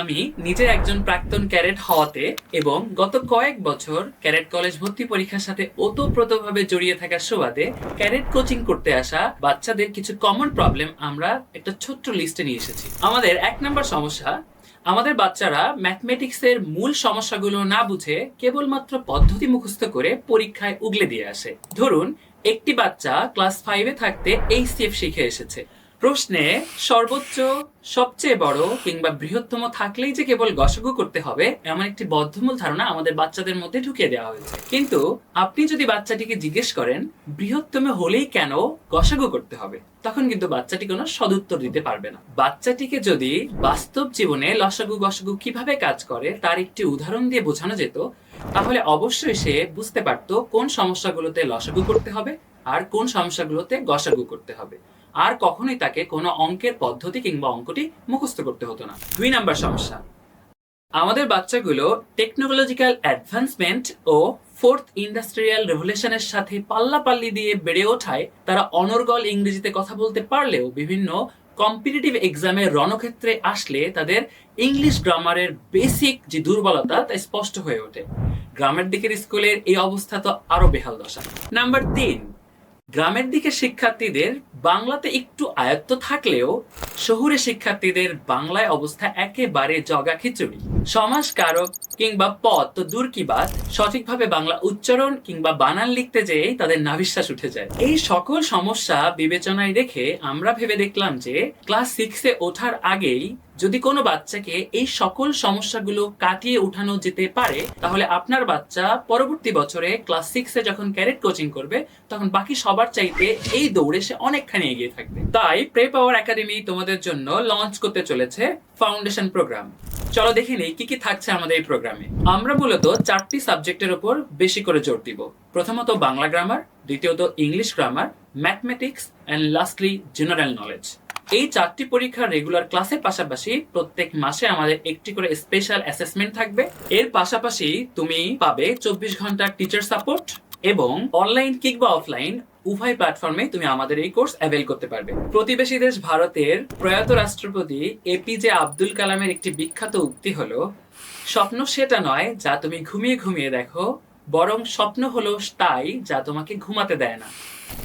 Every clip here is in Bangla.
আমি নিজে একজন প্রাক্তন ক্যারেট হওয়াতে এবং গত কয়েক বছর ক্যারেট কলেজ ভর্তি পরীক্ষার সাথে ওতপ্রোতভাবে জড়িয়ে থাকার সুবাদে ক্যারেট কোচিং করতে আসা বাচ্চাদের কিছু কমন প্রবলেম আমরা একটা ছোট্ট লিস্টে নিয়ে এসেছি। আমাদের এক নম্বর সমস্যা, আমাদের বাচ্চারা ম্যাথমেটিক্সের মূল সমস্যাগুলো না বুঝে কেবলমাত্র পদ্ধতি মুখস্থ করে পরীক্ষায় উগলে দিয়ে আসে। ধরুন, একটি বাচ্চা ক্লাস ফাইভে থাকতে এইচসিএফ শিখে এসেছে। প্রশ্নে সর্বোচ্চ, সবচেয়ে বড় কিংবা বৃহত্তম থাকলেই যে কেবল গসাগু করতে হবে, এমন একটি বদ্ধমূল ধারণা আমাদের বাচ্চাদের মধ্যে ঢুকিয়ে দেওয়া হয়েছে। কিন্তু আপনি যদি বাচ্চাটিকে জিজ্ঞেস করেন, বৃহত্তম হলেই কেন গসাগু করতে হবে, তখন কিন্তু বাচ্চাটি কোনো সদুত্তর দিতে পারবে না। বাচ্চাটিকে যদি বাস্তব জীবনে লসাগু গসাগু কীভাবে কাজ করে, তার একটি উদাহরণ দিয়ে বোঝানো যেত, তাহলে অবশ্যই সে বুঝতে পারতো কোন সমস্যাগুলোতে লসাগু করতে হবে আর কোন সমস্যাগুলোতে গসাগু করতে হবে। আর কখনোই তাকে কোনো অঙ্কের পদ্ধতি কিংবা অঙ্কটি মুখস্থ করতে হতো না। দুই নাম্বার সমস্যা। আমাদের বাচ্চাগুলো টেকনোলজিক্যাল অ্যাডভান্সমেন্ট ও ফোর্থ ইন্ডাস্ট্রিয়াল রেভলিউশনের সাথে পাল্লাপাল্লি দিয়ে বেড়ে ওঠায় তারা অনর্গল ইংরেজিতে কথা বলতে পারলেও বিভিন্ন কম্পিটিটিভ এক্সামের রণক্ষেত্রে আসলে তাদের ইংলিশ গ্রামারের বেসিক যে দুর্বলতা, তা স্পষ্ট হয়ে ওঠে। গ্রামের দিকের স্কুলের এই অবস্থা তো আরও বেহাল দশা। নাম্বার তিন গ্রামের দিকে শিক্ষার্থীদের বাংলাতে একটু আয়ত্ত থাকলেও শহুরে শিক্ষার্থীদের বাংলায় অবস্থা একেবারে জগা খিচুড়ি সমাজ কারক কিংবা পদ তো দূর কি বাদ সঠিকভাবে বাংলা উচ্চারণ কিংবা বানান লিখতে যেয়েই তাদের নাভিশ্বাস উঠে যায়। এই সকল সমস্যা বিবেচনায় রেখে আমরা ভেবে দেখলাম যে ক্লাস সিক্সে ওঠার আগেই যদি কোনো বাচ্চাকে এই সকল সমস্যাগুলো কাটিয়ে উঠানো যেতে পারে, তাহলে আপনার বাচ্চা পরবর্তী বছরে ক্লাস সিক্সে যখন ক্যারেট কোচিং করবে, তখন বাকি সবার চাইতে এই দৌড়ে সে অনেকখানি এগিয়ে থাকবে। তাই প্রে পাওয়ার একাডেমি তোমাদের জন্য লঞ্চ করতে চলেছে ফাউন্ডেশন প্রোগ্রাম। চলো দেখে নেই কি কি থাকছে আমাদের এই প্রোগ্রামে। আমরা মূলত চারটি সাবজেক্টের উপর বেশি করে জোর দিব। প্রথমত বাংলা গ্রামার দ্বিতীয়ত English grammar mathematics and lastly general knowledge এই চারটি পরীক্ষার রেগুলার ক্লাসের পাশাপাশি প্রত্যেক মাসে আমাদের একটি করে স্পেশাল অ্যাসেসমেন্ট থাকবে। এর পাশাপাশি তুমি পাবে চব্বিশ ঘণ্টার টিচার সাপোর্ট এবং অনলাইন কিংবা অফলাইন উভয় প্ল্যাটফর্মে তুমি আমাদের এই কোর্স অ্যাভেল করতে পারবে। প্রতিবেশী দেশ ভারতের প্রয়াত রাষ্ট্রপতি এপিজে আব্দুল কালামের একটি বিখ্যাত উক্তি হলো, স্বপ্ন সেটা নয় যা তুমি ঘুমিয়ে ঘুমিয়ে দেখো, বরং স্বপ্ন হলো তাই যা তোমাকে ঘুমাতে দেয় না।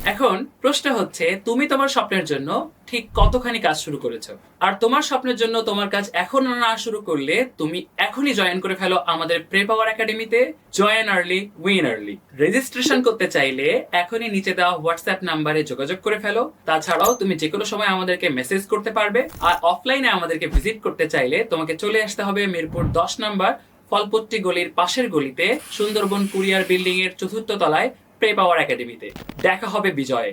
এখন প্রশ্ন হচ্ছে, তুমি তোমার স্বপ্নের জন্য ঠিক কতখানি কাজ শুরু করেছ? আর তোমার স্বপ্নের জন্য তোমার কাজ এখন না শুরু করলে তুমি এখনই জয়েন করে ফেলো আমাদের প্রে পাওয়ার একাডেমিতে join early win early registration করতে চাইলে এখনই নিচে দেওয়া হোয়াটসঅ্যাপ নাম্বারে যোগাযোগ করে ফেলো। তাছাড়াও তুমি যে কোনো সময় আমাদেরকে মেসেজ করতে পারবে। আর অফলাইনে আমাদেরকে ভিজিট করতে চাইলে তোমাকে চলে আসতে হবে মিরপুর দশ নাম্বার, ফলপট্টি গলির পাশের গলিতে, সুন্দরবন কুরিয়ার বিল্ডিং এর চতুর্থ তলায়। প্রে পাওয়ার একাডেমিতে দেখা হবে বিজয়ে।